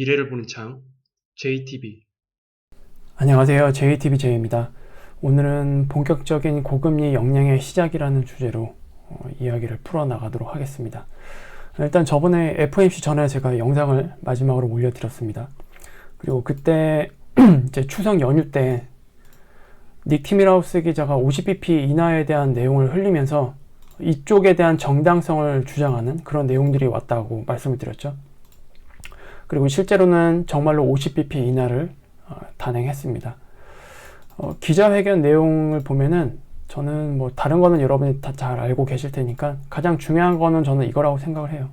미래를 보는 창 JTB 안녕하세요. JTBJ입니다. 오늘은 본격적인 고금리 역량의 시작이라는 주제로 어, 이야기를 풀어나가도록 하겠습니다. 일단 저번에 FOMC 전에 제가 영상을 마지막으로 올려드렸습니다. 그리고 그때 이제 추석 연휴 때 닉 티밀하우스 기자가 50bp 인하에 대한 내용을 흘리면서 이쪽에 대한 정당성을 주장하는 그런 내용들이 왔다고 말씀을 드렸죠. 그리고 실제로는 정말로 50bp 인하를 어, 단행했습니다. 어, 기자회견 내용을 보면은 저는 뭐 다른 거는 여러분이 다 잘 알고 계실 테니까 가장 중요한 거는 저는 이거라고 생각을 해요.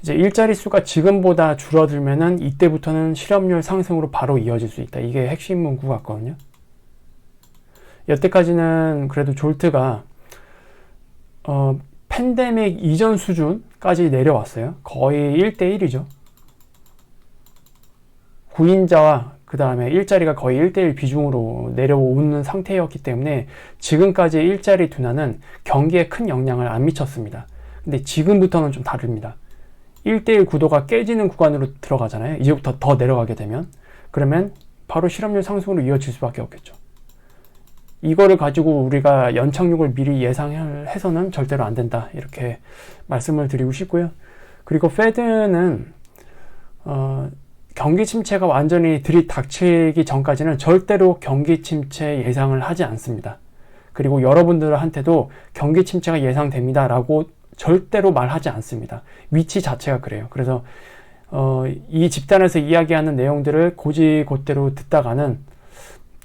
이제 일자리 수가 지금보다 줄어들면은 이때부터는 실업률 상승으로 바로 이어질 수 있다. 이게 핵심 문구 같거든요. 여태까지는 그래도 졸트가 어, 팬데믹 이전 수준 까지 내려왔어요. 거의 1대1이죠. 구인자와 그 다음에 일자리가 거의 1대1 비중으로 내려오는 상태였기 때문에 지금까지 일자리 둔화는 경기에 큰 영향을 안 미쳤습니다. 근데 지금부터는 좀 다릅니다. 1대1 구도가 깨지는 구간으로 들어가잖아요. 이제부터 더 내려가게 되면. 그러면 바로 실업률 상승으로 이어질 수밖에 없겠죠. 이거를 가지고 우리가 연착륙을 미리 예상해서는 절대로 안 된다. 이렇게 말씀을 드리고 싶고요. 그리고 페드는 어, 경기 침체가 완전히 들이닥치기 전까지는 절대로 경기 침체 예상을 하지 않습니다. 그리고 여러분들한테도 경기 침체가 예상됩니다라고 절대로 말하지 않습니다. 위치 자체가 그래요. 그래서 어, 이 집단에서 이야기하는 내용들을 고지곧대로 듣다가는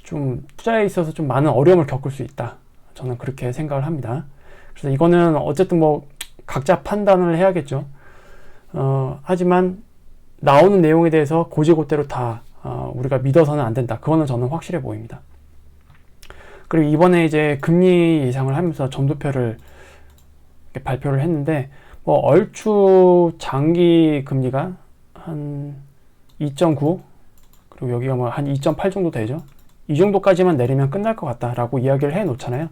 좀 투자에 있어서 좀 많은 어려움을 겪을 수 있다. 저는 그렇게 생각을 합니다. 그래서 이거는 어쨌든 뭐 각자 판단을 해야겠죠. 어, 하지만 나오는 내용에 대해서 고지고대로 다 어, 우리가 믿어서는 안 된다. 그거는 저는 확실해 보입니다. 그리고 이번에 이제 금리 예상을 하면서 점도표를 발표를 했는데 뭐 얼추 장기 금리가 한 2.9 그리고 여기가 뭐 한 2.8 정도 되죠. 이 정도까지만 내리면 끝날 것 같다라고 이야기를 해 놓잖아요.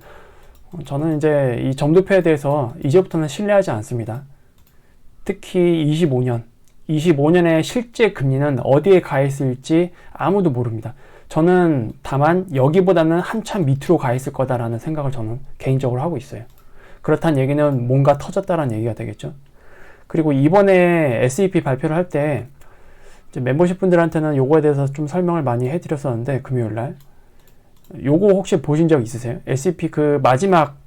어, 저는 이제 이 점도표에 대해서 이제부터는 신뢰하지 않습니다. 특히 25년 25년의 실제 금리는 어디에 가 있을지 아무도 모릅니다. 저는 다만 여기보다는 한참 밑으로 가 있을 거다라는 생각을 저는 개인적으로 하고 있어요. 그렇다는 얘기는 뭔가 터졌다라는 얘기가 되겠죠. 그리고 이번에 SEP 발표를 할 때 멤버십 분들한테는 요거에 대해서 좀 설명을 많이 해드렸었는데 금요일 날 요거 혹시 보신 적 있으세요? SEP 그 마지막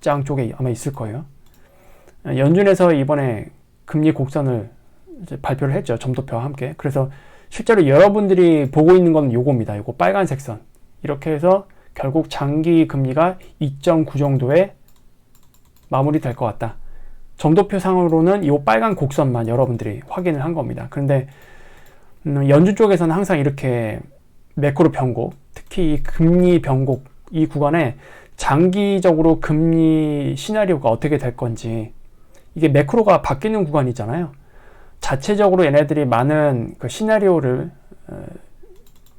장 쪽에 아마 있을 거예요. 연준에서 이번에 금리 곡선을 발표를 했죠. 점도표와 함께. 그래서 실제로 여러분들이 보고 있는 건 요겁니다. 요거 빨간색 선. 이렇게 해서 결국 장기 금리가 2.9 정도에 마무리될 것 같다. 점도표 상으로는 이 빨간 곡선만 여러분들이 확인을 한 겁니다. 그런데 음, 연준 쪽에서는 항상 이렇게 매크로 변곡, 특히 금리 변곡 이 구간에 장기적으로 금리 시나리오가 어떻게 될 건지 이게 매크로가 바뀌는 구간이잖아요. 자체적으로 얘네들이 많은 그 시나리오를 어,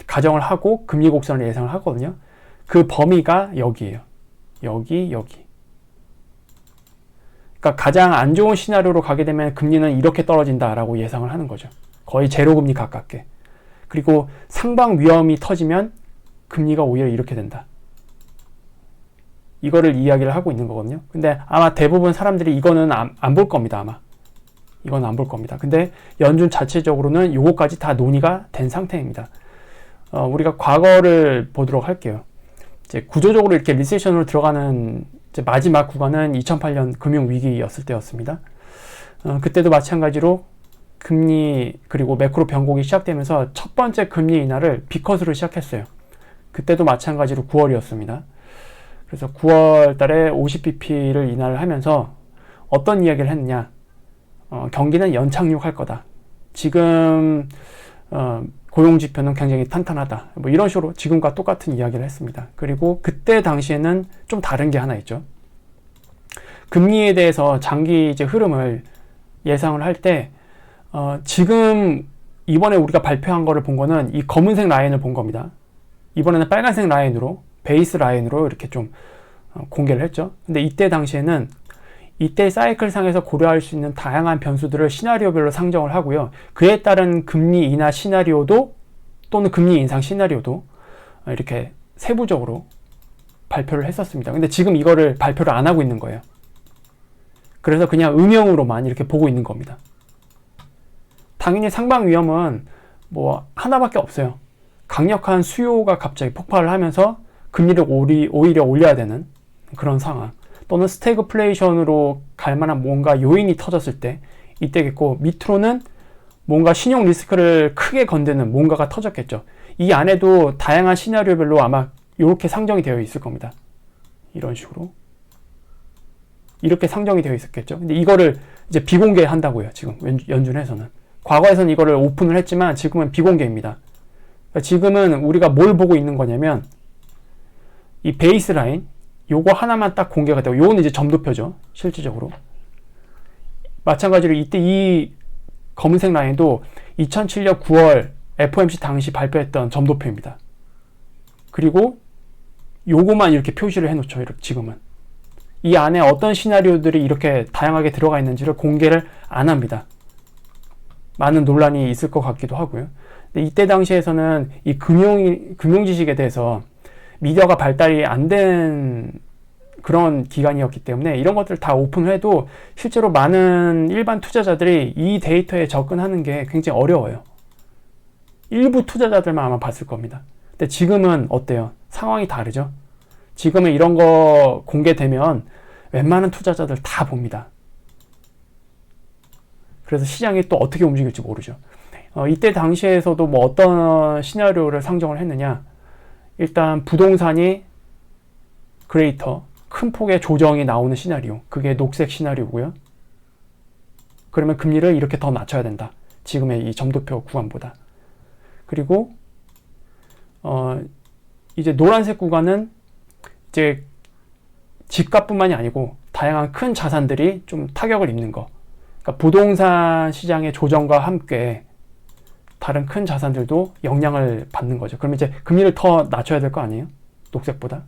가정을 하고 금리 곡선을 예상을 하거든요. 그 범위가 여기에요. 여기, 여기. 그러니까 가장 안 좋은 시나리오로 가게 되면 금리는 이렇게 떨어진다라고 예상을 하는 거죠. 거의 제로 금리 가깝게. 그리고 상방 위험이 터지면 금리가 오히려 이렇게 된다. 이거를 이야기를 하고 있는 거거든요. 근데 아마 대부분 사람들이 이거는 안 볼 겁니다, 아마. 이건 안 볼 겁니다. 근데 연준 자체적으로는 요거까지 다 논의가 된 상태입니다. 어, 우리가 과거를 보도록 할게요. 이제 구조적으로 이렇게 리세션으로 들어가는 마지막 구간은 2008년 금융위기였을 때였습니다. 어, 그때도 마찬가지로 금리 그리고 매크로 변곡이 시작되면서 첫 번째 금리 인하를 비컷으로 시작했어요. 그때도 마찬가지로 9월이었습니다. 그래서 9월 달에 50bp를 인하를 하면서 어떤 이야기를 했느냐. 어, 경기는 연착륙할 거다. 지금 어, 고용 지표는 굉장히 탄탄하다. 뭐 이런 식으로 지금과 똑같은 이야기를 했습니다. 그리고 그때 당시에는 좀 다른 게 하나 있죠. 금리에 대해서 장기 이제 흐름을 예상을 할 때, 어, 지금 이번에 우리가 발표한 거를 본 거는 이 검은색 라인을 본 겁니다. 이번에는 빨간색 라인으로, 베이스 라인으로 이렇게 좀 어, 공개를 했죠. 근데 이때 당시에는 이때 사이클 상에서 고려할 수 있는 다양한 변수들을 시나리오별로 상정을 하고요. 그에 따른 금리 인하 시나리오도 또는 금리 인상 시나리오도 이렇게 세부적으로 발표를 했었습니다. 근데 지금 이거를 발표를 안 하고 있는 거예요. 그래서 그냥 음영으로만 이렇게 보고 있는 겁니다. 당연히 상방 위험은 뭐 하나밖에 없어요. 강력한 수요가 갑자기 폭발을 하면서 금리를 오리, 오히려 올려야 되는 그런 상황. 또는 스태그플레이션으로 갈 만한 뭔가 요인이 터졌을 때 이때겠고 밑으로는 뭔가 신용 리스크를 크게 건드는 뭔가가 터졌겠죠. 이 안에도 다양한 시나리오별로 아마 이렇게 상정이 되어 있을 겁니다. 이런 식으로. 이렇게 상정이 되어 있었겠죠. 근데 이거를 이제 비공개한다고요. 지금 연준에서는. 과거에서는 이거를 오픈을 했지만 지금은 비공개입니다. 그러니까 지금은 우리가 뭘 보고 있는 거냐면 이 베이스 라인 요거 하나만 딱 공개가 되고 요거는 이제 점도표죠. 실질적으로. 마찬가지로 이때 이 검은색 라인도 2007년 9월 FOMC 당시 발표했던 점도표입니다. 그리고 요거만 이렇게 표시를 해놓죠. 지금은. 이 안에 어떤 시나리오들이 이렇게 다양하게 들어가 있는지를 공개를 안 합니다. 많은 논란이 있을 것 같기도 하고요. 근데 이때 당시에서는 이 금융, 금융 지식에 대해서 미디어가 발달이 안 된 그런 기간이었기 때문에 이런 것들 다 오픈해도 실제로 많은 일반 투자자들이 이 데이터에 접근하는 게 굉장히 어려워요. 일부 투자자들만 아마 봤을 겁니다. 근데 지금은 어때요? 상황이 다르죠? 지금은 이런 거 공개되면 웬만한 투자자들 다 봅니다. 그래서 시장이 또 어떻게 움직일지 모르죠. 어, 이때 당시에서도 뭐 어떤 시나리오를 상정을 했느냐. 일단 부동산이 그레이터, 큰 폭의 조정이 나오는 시나리오. 그게 녹색 시나리오고요. 그러면 금리를 이렇게 더 낮춰야 된다. 지금의 이 점도표 구간보다. 그리고 어 이제 노란색 구간은 이제 집값뿐만이 아니고 다양한 큰 자산들이 좀 타격을 입는 거. 그러니까 부동산 시장의 조정과 함께 다른 큰 자산들도 영향을 받는 거죠. 그러면 이제 금리를 더 낮춰야 될 거 아니에요? 녹색보다.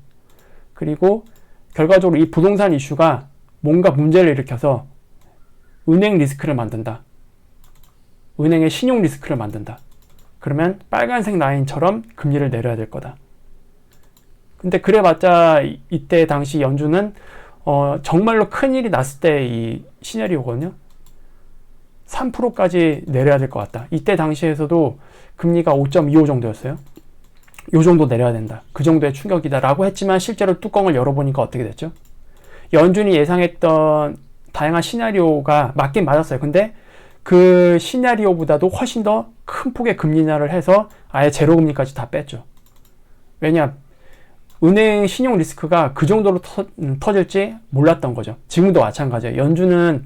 그리고 결과적으로 이 부동산 이슈가 뭔가 문제를 일으켜서 은행 리스크를 만든다. 은행의 신용 리스크를 만든다. 그러면 빨간색 라인처럼 금리를 내려야 될 거다. 근데 그래봤자 이때 당시 연준은 어, 정말로 큰 일이 났을 때 이 시나리오거든요. 3%까지 내려야 될 것 같다. 이때 당시에서도 금리가 5.25 정도였어요. 요 정도 내려야 된다. 그 정도의 충격이다라고 했지만 실제로 뚜껑을 열어보니까 어떻게 됐죠? 연준이 예상했던 다양한 시나리오가 맞긴 맞았어요. 근데 그 시나리오보다도 훨씬 더 큰 폭의 금리 인하를 해서 아예 제로 금리까지 다 뺐죠. 왜냐? 은행 신용 리스크가 그 정도로 터, 음, 터질지 몰랐던 거죠. 지금도 마찬가지예요. 연준은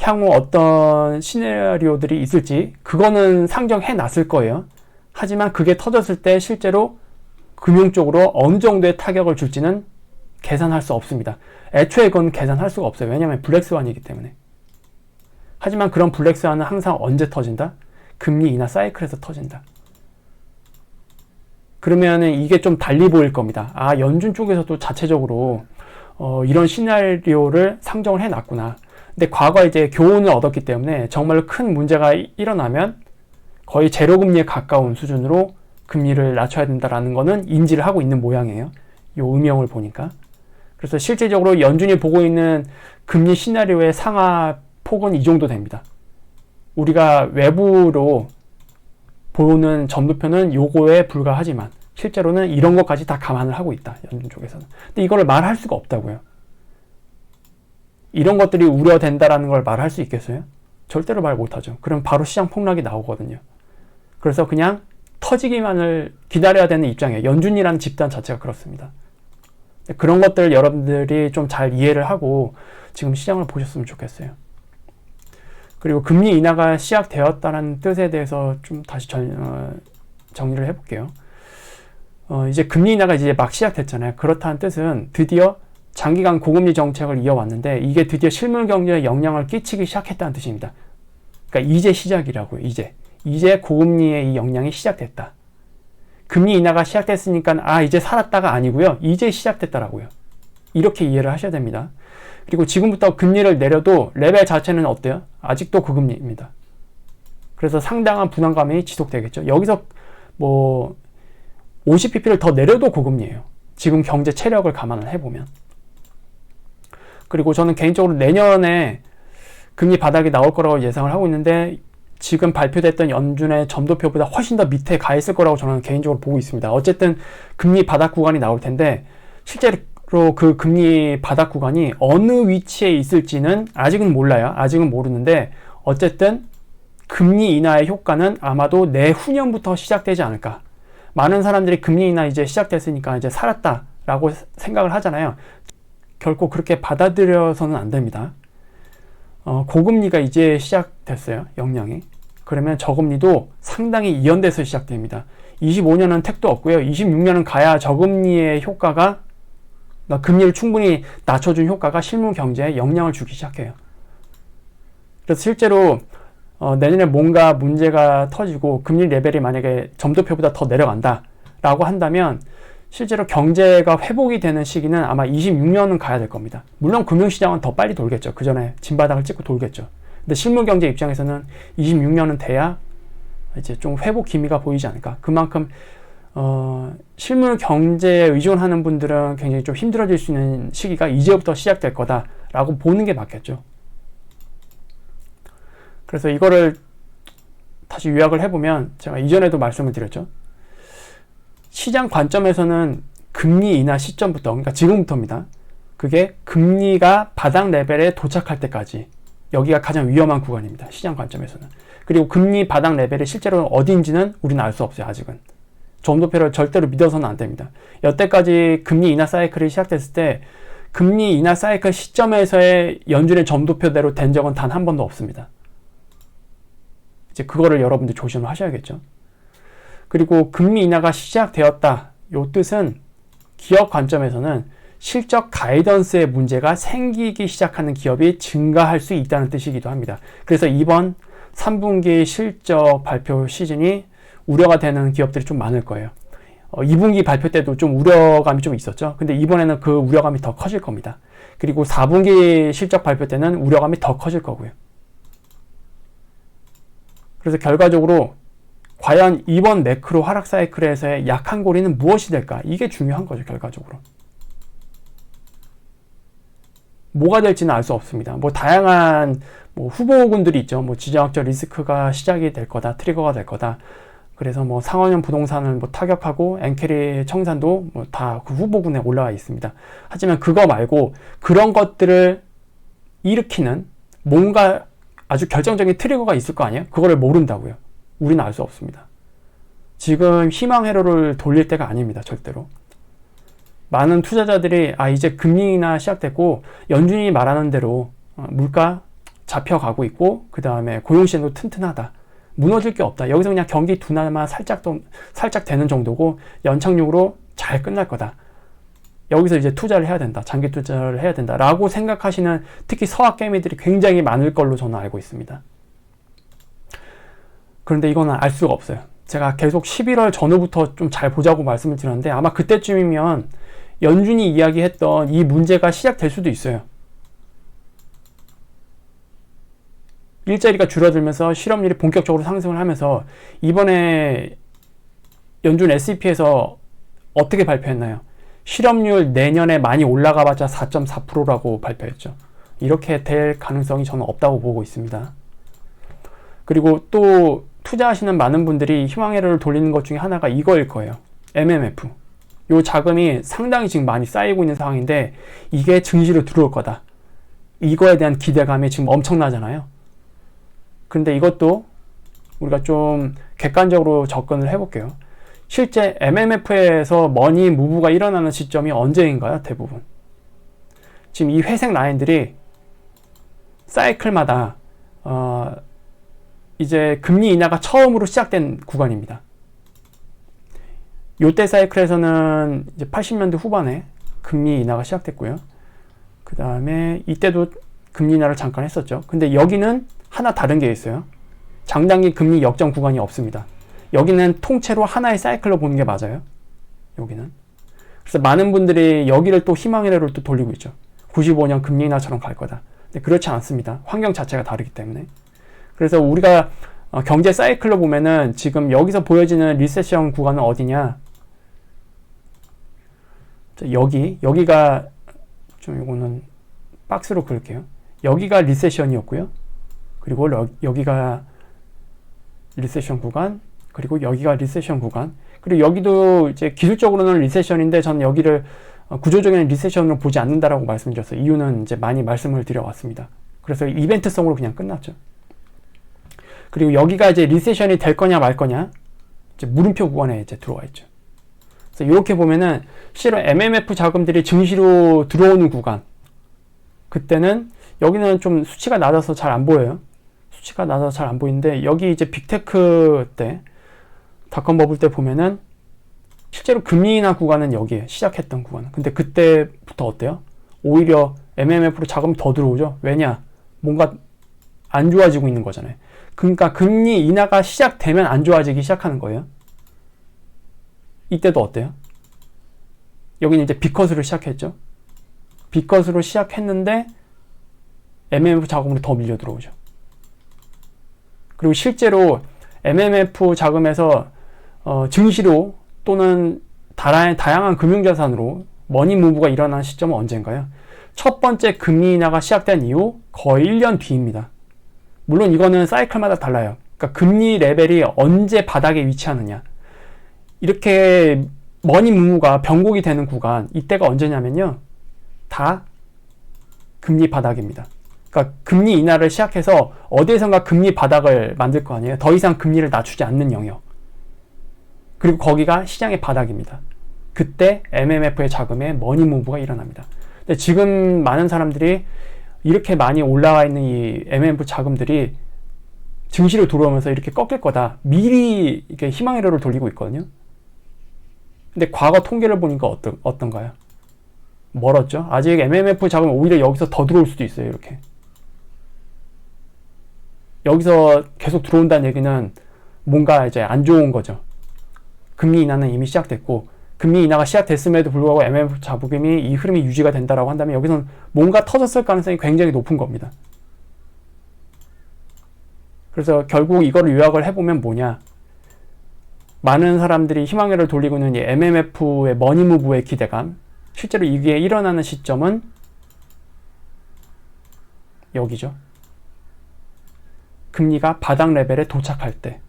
향후 어떤 시나리오들이 있을지 그거는 상정해 놨을 거예요. 하지만 그게 터졌을 때 실제로 금융 쪽으로 어느 정도의 타격을 줄지는 계산할 수 없습니다. 애초에 그건 계산할 수가 없어요. 왜냐하면 블랙스완이기 때문에. 하지만 그런 블랙스완은 항상 언제 터진다? 금리 인하 사이클에서 터진다. 그러면은 이게 좀 달리 보일 겁니다. 아, 연준 쪽에서도 자체적으로 어, 이런 시나리오를 상정을 해놨구나. 근데 과거 이제 교훈을 얻었기 때문에 정말로 큰 문제가 일어나면 거의 제로 금리에 가까운 수준으로 금리를 낮춰야 된다라는 거는 인지를 하고 있는 모양이에요. 요 음영을 보니까. 그래서 실질적으로 연준이 보고 있는 금리 시나리오의 상하 폭은 이 정도 됩니다. 우리가 외부로 보는 점도표는 요거에 불과하지만 실제로는 이런 것까지 다 감안을 하고 있다. 연준 쪽에서는. 근데 이거를 말할 수가 없다고요. 이런 것들이 우려된다라는 걸 말할 수 있겠어요? 절대로 말 못하죠. 그럼 바로 시장 폭락이 나오거든요. 그래서 그냥 터지기만을 기다려야 되는 입장이에요. 연준이라는 집단 자체가 그렇습니다. 그런 것들 여러분들이 좀 잘 이해를 하고 지금 시장을 보셨으면 좋겠어요. 그리고 금리 인하가 시작되었다는 뜻에 대해서 좀 다시 전, 어, 정리를 해볼게요. 어, 이제 금리 인하가 이제 막 시작됐잖아요. 그렇다는 뜻은 드디어 장기간 고금리 정책을 이어왔는데 이게 드디어 실물 경제에 영향을 끼치기 시작했다는 뜻입니다. 그러니까 이제 시작이라고요. 이제 이제 고금리의 이 영향이 시작됐다. 금리 인하가 시작됐으니까 아 이제 살았다가 아니고요. 이제 시작됐다라고요. 이렇게 이해를 하셔야 됩니다. 그리고 지금부터 금리를 내려도 레벨 자체는 어때요? 아직도 고금리입니다. 그래서 상당한 불안감이 지속되겠죠. 여기서 뭐 50pp를 더 내려도 고금리예요. 지금 경제 체력을 감안을 해보면. 그리고 저는 개인적으로 내년에 금리 바닥이 나올 거라고 예상을 하고 있는데 지금 발표됐던 연준의 점도표보다 훨씬 더 밑에 가 있을 거라고 저는 개인적으로 보고 있습니다. 어쨌든 금리 바닥 구간이 나올 텐데 실제로 그 금리 바닥 구간이 어느 위치에 있을지는 아직은 몰라요. 아직은 모르는데 어쨌든 금리 인하의 효과는 아마도 내후년부터 시작되지 않을까. 많은 사람들이 금리 인하 이제 시작됐으니까 이제 살았다라고 생각을 하잖아요. 결코 그렇게 받아들여서는 안 됩니다. 어, 고금리가 이제 시작됐어요. 영향이. 그러면 저금리도 상당히 이연돼서 시작됩니다. 25년은 택도 없고요. 26년은 가야 저금리의 효과가 금리를 충분히 낮춰준 효과가 실물 경제에 영향을 주기 시작해요. 그래서 실제로 어, 내년에 뭔가 문제가 터지고 금리 레벨이 만약에 점도표보다 더 내려간다라고 한다면 실제로 경제가 회복이 되는 시기는 아마 26년은 가야 될 겁니다. 물론 금융시장은 더 빨리 돌겠죠. 그 전에 진바닥을 찍고 돌겠죠. 근데 실물 경제 입장에서는 26년은 돼야 이제 좀 회복 기미가 보이지 않을까. 그만큼 어, 실물 경제에 의존하는 분들은 굉장히 좀 힘들어질 수 있는 시기가 이제부터 시작될 거다라고 보는 게 맞겠죠. 그래서 이거를 다시 요약을 해보면 제가 이전에도 말씀을 드렸죠. 시장 관점에서는 금리 인하 시점부터, 그러니까 지금부터입니다. 그게 금리가 바닥 레벨에 도착할 때까지 여기가 가장 위험한 구간입니다. 시장 관점에서는. 그리고 금리 바닥 레벨이 실제로 어디인지는 우리는 알 수 없어요. 아직은. 점도표를 절대로 믿어서는 안 됩니다. 여태까지 금리 인하 사이클이 시작됐을 때 금리 인하 사이클 시점에서의 연준의 점도표대로 된 적은 단 한 번도 없습니다. 이제 그거를 여러분들 조심을 하셔야겠죠. 그리고 금리 인하가 시작되었다. 요 뜻은 기업 관점에서는 실적 가이던스의 문제가 생기기 시작하는 기업이 증가할 수 있다는 뜻이기도 합니다. 그래서 이번 3분기 실적 발표 시즌이 우려가 되는 기업들이 좀 많을 거예요. 어, 2분기 발표 때도 좀 우려감이 좀 있었죠. 근데 이번에는 그 우려감이 더 커질 겁니다. 그리고 4분기 실적 발표 때는 우려감이 더 커질 거고요. 그래서 결과적으로 과연 이번 매크로 하락 사이클에서의 약한 고리는 무엇이 될까? 이게 중요한 거죠, 결과적으로. 뭐가 될지는 알 수 없습니다. 뭐 다양한 뭐 후보군들이 있죠. 뭐 지정학적 리스크가 시작이 될 거다, 트리거가 될 거다. 그래서 뭐 상원형 부동산을 뭐 타격하고 엔캐리 청산도 뭐 다 그 후보군에 올라와 있습니다. 하지만 그거 말고 그런 것들을 일으키는 뭔가 아주 결정적인 트리거가 있을 거 아니에요? 그거를 모른다고요. 우리는 알 수 없습니다. 지금 희망 회로를 돌릴 때가 아닙니다. 절대로. 많은 투자자들이 아 이제 금리 인하 시작됐고 연준이 말하는 대로 어, 물가 잡혀가고 있고 그 다음에 고용 시장도 튼튼하다. 무너질 게 없다. 여기서 그냥 경기 둔화만 살짝 더, 살짝 되는 정도고 연착륙으로 잘 끝날 거다. 여기서 이제 투자를 해야 된다. 장기 투자를 해야 된다. 라고 생각하시는 특히 서학 개미들이 굉장히 많을 걸로 저는 알고 있습니다. 그런데 이거는 알 수가 없어요. 제가 계속 11월 전후부터 좀 잘 보자고 말씀을 드렸는데 아마 그때쯤이면 연준이 이야기했던 이 문제가 시작될 수도 있어요. 일자리가 줄어들면서 실업률이 본격적으로 상승을 하면서 이번에 연준 S&P에서 어떻게 발표했나요? 실업률 내년에 많이 올라가 봤자 4.4%라고 발표했죠. 이렇게 될 가능성이 저는 없다고 보고 있습니다. 그리고 또 투자하시는 많은 분들이 희망회로를 돌리는 것 중에 하나가 이거일 거예요. MMF. 요 자금이 상당히 지금 많이 쌓이고 있는 상황인데 이게 증시로 들어올 거다. 이거에 대한 기대감이 지금 엄청나잖아요. 근데 이것도 우리가 좀 객관적으로 접근을 해볼게요. 실제 MMF에서 머니 무브가 일어나는 시점이 언제인가요? 대부분. 지금 이 회색 라인들이 사이클마다 어 이제 금리 인하가 처음으로 시작된 구간입니다. 요때 사이클에서는 이제 80년대 후반에 금리 인하가 시작됐고요. 그 다음에 이때도 금리 인하를 잠깐 했었죠. 근데 여기는 하나 다른 게 있어요. 장단기 금리 역전 구간이 없습니다. 여기는 통째로 하나의 사이클로 보는 게 맞아요. 여기는. 그래서 많은 분들이 여기를 또 희망의 래로 또 돌리고 있죠. 95년 금리 인하처럼 갈 거다. 근데 그렇지 않습니다. 환경 자체가 다르기 때문에. 그래서 우리가 어, 경제 사이클로 보면은 지금 여기서 보여지는 리세션 구간은 어디냐? 자, 여기 여기가 좀 이거는 박스로 그을게요. 여기가 리세션이었고요. 그리고 여, 여기가 리세션 구간, 그리고 여기가 리세션 구간, 그리고 여기도 이제 기술적으로는 리세션인데 저는 여기를 어, 구조적인 리세션으로 보지 않는다라고 말씀드렸어요. 이유는 이제 많이 말씀을 드려왔습니다. 그래서 이벤트성으로 그냥 끝났죠. 그리고 여기가 이제 리세션이 될 거냐 말 거냐 이제 물음표 구간에 이제 들어와 있죠. 그래서 이렇게 보면은 실은 MMF 자금들이 증시로 들어오는 구간 그때는 여기는 좀 수치가 낮아서 잘 안 보여요. 수치가 낮아서 잘 안 보이는데 여기 이제 빅테크 때 닷컴 버블 때 보면은 실제로 금리 인하 구간은 여기에 시작했던 구간. 근데 그때부터 어때요? 오히려 MMF로 자금이 더 들어오죠. 왜냐? 뭔가 안 좋아지고 있는 거잖아요. 그러니까 금리 인하가 시작되면 안 좋아지기 시작하는 거예요. 이때도 어때요? 여기는 이제 비컷으로 시작했죠. 비컷으로 시작했는데 MMF 자금으로 더 밀려 들어오죠. 그리고 실제로 MMF 자금에서 어, 증시로 또는 다양한 금융자산으로 머니 무브가 일어난 시점은 언젠가요? 첫 번째 금리 인하가 시작된 이후 거의 1년 뒤입니다. 물론 이거는 사이클마다 달라요. 그러니까 금리 레벨이 언제 바닥에 위치하느냐. 이렇게 머니 무브가 변곡이 되는 구간, 이때가 언제냐면요. 다 금리 바닥입니다. 그러니까 금리 인하를 시작해서 어디에선가 금리 바닥을 만들 거 아니에요. 더 이상 금리를 낮추지 않는 영역. 그리고 거기가 시장의 바닥입니다. 그때 MMF의 자금에 머니 무브가 일어납니다. 근데 지금 많은 사람들이 이렇게 많이 올라와 있는 이 MMF 자금들이 증시로 들어오면서 이렇게 꺾일 거다. 미리 이렇게 희망회로를 돌리고 있거든요. 근데 과거 통계를 보니까 어떤, 어떤가요? 멀었죠? 아직 MMF 자금 오히려 여기서 더 들어올 수도 있어요, 이렇게. 여기서 계속 들어온다는 얘기는 뭔가 이제 안 좋은 거죠. 금리 인하는 이미 시작됐고, 금리 인하가 시작됐음에도 불구하고 MMF 자부금이 이 흐름이 유지가 된다라고 한다면 여기서는 뭔가 터졌을 가능성이 굉장히 높은 겁니다. 그래서 결국 이거를 요약을 해보면 뭐냐. 많은 사람들이 희망회를 돌리고 있는 이 MMF의 머니무브의 기대감. 실제로 이게 일어나는 시점은 여기죠. 금리가 바닥 레벨에 도착할 때.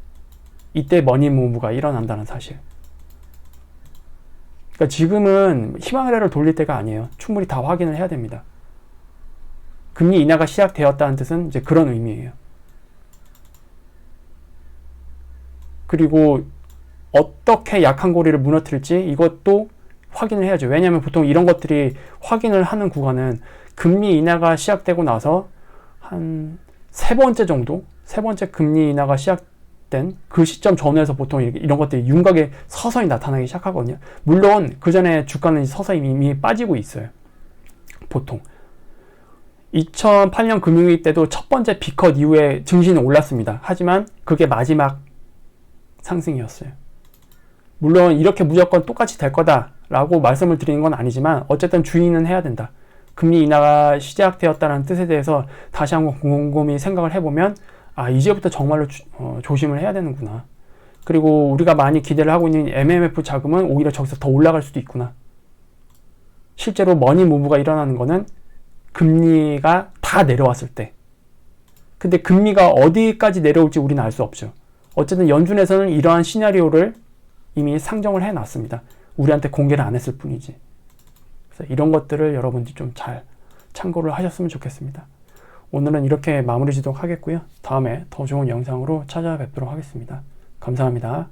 이때 머니무브가 일어난다는 사실. 그러니까 지금은 희망회를 돌릴 때가 아니에요. 충분히 다 확인을 해야 됩니다. 금리 인하가 시작되었다는 뜻은 이제 그런 의미예요. 그리고 어떻게 약한 고리를 무너뜨릴지 이것도 확인을 해야죠. 왜냐하면 보통 이런 것들이 확인을 하는 구간은 금리 인하가 시작되고 나서 한 세 번째 정도, 세 번째 금리 인하가 시작 된그 시점 전후에서 보통 이런 것들이 윤곽에 서서히 나타나기 시작하거든요. 물론 그 전에 주가는 서서히 이미 빠지고 있어요. 보통. 2008년 금융위기 때도 첫 번째 비컷 이후에 증시는 올랐습니다. 하지만 그게 마지막 상승이었어요. 물론 이렇게 무조건 똑같이 될 거다라고 말씀을 드리는 건 아니지만 어쨌든 주의는 해야 된다. 금리 인하가 시작되었다는 뜻에 대해서 다시 한번 곰곰이 생각을 해보면 아 이제부터 정말로 주, 어, 조심을 해야 되는구나. 그리고 우리가 많이 기대를 하고 있는 MMF 자금은 오히려 저기서 더 올라갈 수도 있구나. 실제로 머니 무브가 일어나는 거는 금리가 다 내려왔을 때. 근데 금리가 어디까지 내려올지 우리는 알 수 없죠. 어쨌든 연준에서는 이러한 시나리오를 이미 상정을 해 놨습니다. 우리한테 공개를 안 했을 뿐이지. 그래서 이런 것들을 여러분들이 좀잘 참고를 하셨으면 좋겠습니다. 오늘은 이렇게 마무리 지도록 하겠고요. 다음에 더 좋은 영상으로 찾아뵙도록 하겠습니다. 감사합니다.